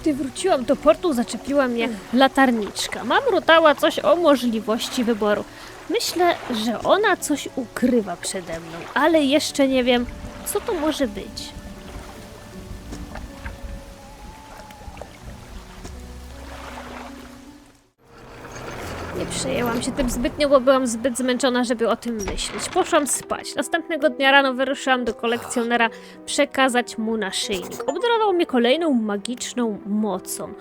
Gdy wróciłam do portu, zaczepiła mnie latarniczka. Mamrotała coś o możliwości wyboru. Myślę, że ona coś ukrywa przede mną, ale jeszcze nie wiem, co to może być. Nie przejęłam się tym zbytnio, bo byłam zbyt zmęczona, żeby o tym myśleć. Poszłam spać. Następnego dnia rano wyruszyłam do kolekcjonera przekazać mu naszyjnik. Obdarował mnie kolejną magiczną mocą.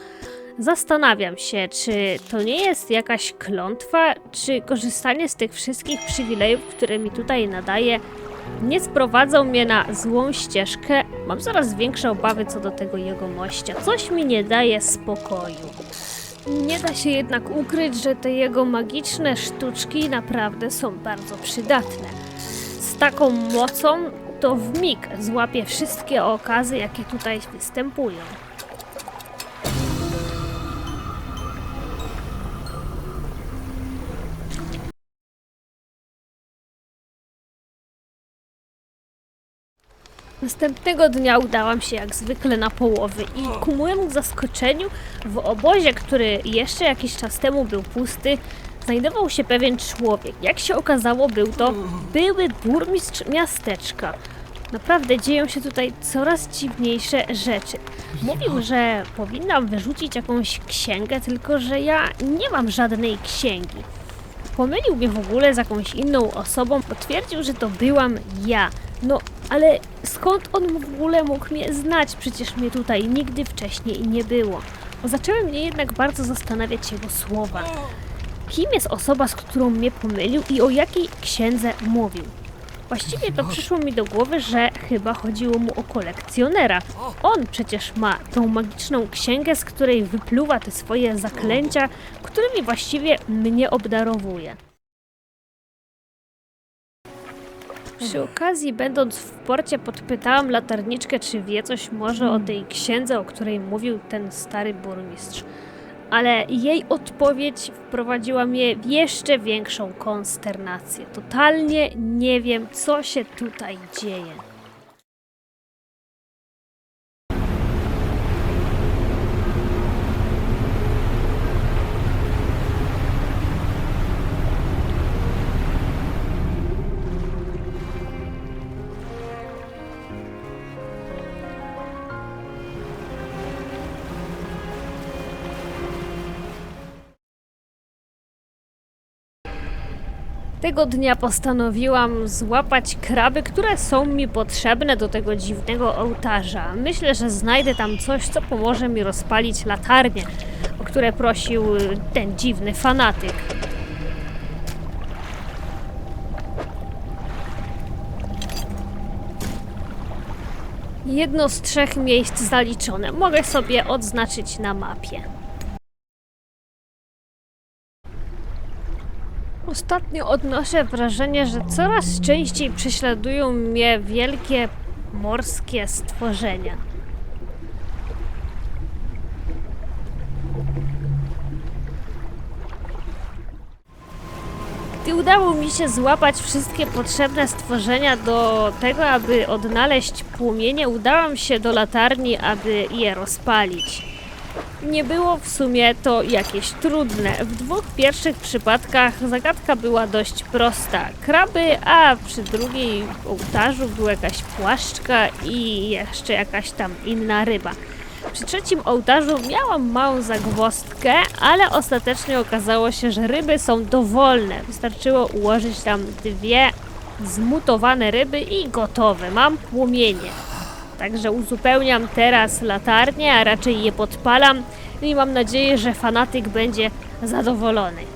Zastanawiam się, czy to nie jest jakaś klątwa, czy korzystanie z tych wszystkich przywilejów, które mi tutaj nadaje, nie sprowadzą mnie na złą ścieżkę. Mam coraz większe obawy co do tego jego mościa. Coś mi nie daje spokoju. Nie da się jednak ukryć, że te jego magiczne sztuczki naprawdę są bardzo przydatne. Z taką mocą to w mig złapie wszystkie okazy, jakie tutaj występują. Następnego dnia udałam się jak zwykle na połowy i ku mojemu zaskoczeniu w obozie, który jeszcze jakiś czas temu był pusty, znajdował się pewien człowiek. Jak się okazało, był to były burmistrz miasteczka. Naprawdę dzieją się tutaj coraz dziwniejsze rzeczy. Mówił, że powinnam wyrzucić jakąś księgę, tylko że ja nie mam żadnej księgi. Pomylił mnie w ogóle z jakąś inną osobą, potwierdził, że to byłam ja. No, ale skąd on w ogóle mógł mnie znać? Przecież mnie tutaj nigdy wcześniej nie było. Zaczęły mnie jednak bardzo zastanawiać jego słowa. Kim jest osoba, z którą mnie pomylił i o jakiej księdze mówił? Właściwie to przyszło mi do głowy, że chyba chodziło mu o kolekcjonera. On przecież ma tą magiczną księgę, z której wypluwa te swoje zaklęcia, którymi właściwie mnie obdarowuje. Przy okazji, będąc w porcie, podpytałam latarniczkę, czy wie coś może o tej księdze, o której mówił ten stary burmistrz. Ale jej odpowiedź wprowadziła mnie w jeszcze większą konsternację. Totalnie nie wiem, co się tutaj dzieje. Tego dnia postanowiłam złapać kraby, które są mi potrzebne do tego dziwnego ołtarza. Myślę, że znajdę tam coś, co pomoże mi rozpalić latarnię, o które prosił ten dziwny fanatyk. Jedno z trzech miejsc zaliczone. Mogę sobie odznaczyć na mapie. Ostatnio odnoszę wrażenie, że coraz częściej prześladują mnie wielkie morskie stworzenia. Gdy udało mi się złapać wszystkie potrzebne stworzenia do tego, aby odnaleźć płomienie, udałam się do latarni, aby je rozpalić. Nie było w sumie to jakieś trudne. W dwóch pierwszych przypadkach zagadka była dość prosta. Kraby, a przy drugiej ołtarzu była jakaś płaszczka i jeszcze jakaś tam inna ryba. Przy trzecim ołtarzu miałam małą zagwozdkę, ale ostatecznie okazało się, że ryby są dowolne. Wystarczyło ułożyć tam dwie zmutowane ryby i gotowe. Mam płomienie. Także uzupełniam teraz latarnię, a raczej je podpalam i mam nadzieję, że fanatyk będzie zadowolony.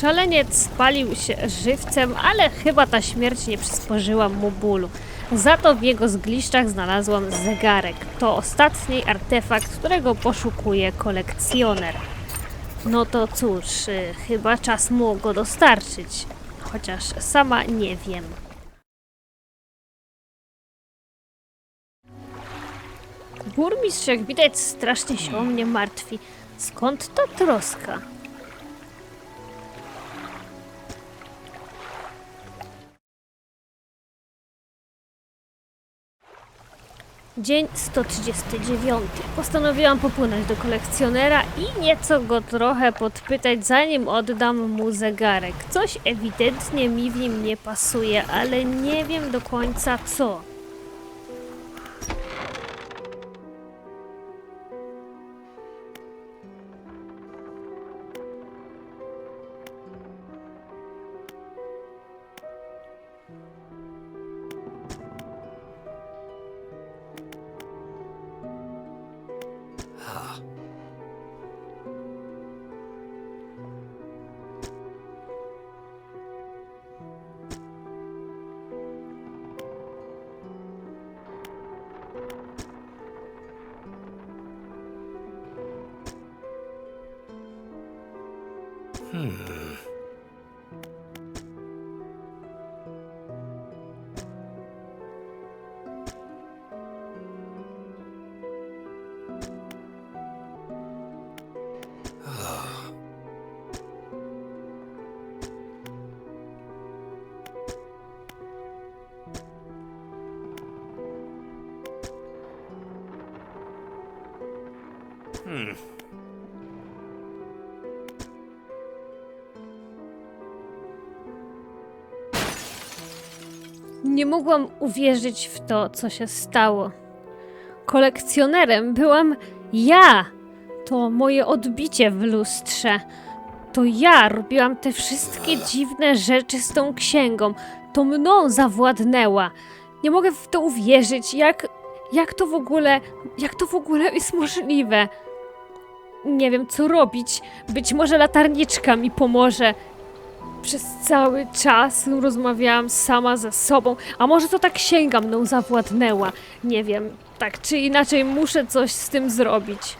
Szaleniec spalił się żywcem, ale chyba ta śmierć nie przysporzyła mu bólu. Za to w jego zgliszczach znalazłam zegarek. To ostatni artefakt, którego poszukuje kolekcjoner. No to cóż, y, chyba czas mu go dostarczyć. Chociaż sama nie wiem. Burmistrz, jak widać, strasznie się o mnie martwi. Skąd ta troska? Dzień 139. Postanowiłam popłynąć do kolekcjonera i nieco go trochę podpytać, zanim oddam mu zegarek. Coś ewidentnie mi w nim nie pasuje, ale nie wiem do końca co. Hmm. Nie mogłam uwierzyć w to, co się stało. Kolekcjonerem byłam ja. To moje odbicie w lustrze. To ja robiłam te wszystkie dziwne rzeczy z tą księgą. To mną zawładnęła. Nie mogę w to uwierzyć. Jak, jak to w ogóle, jak to w ogóle jest możliwe? Nie wiem, co robić. Być może latarniczka mi pomoże. Przez cały czas rozmawiałam sama ze sobą, a może to ta księga mną zawładnęła. Nie wiem, tak czy inaczej muszę coś z tym zrobić.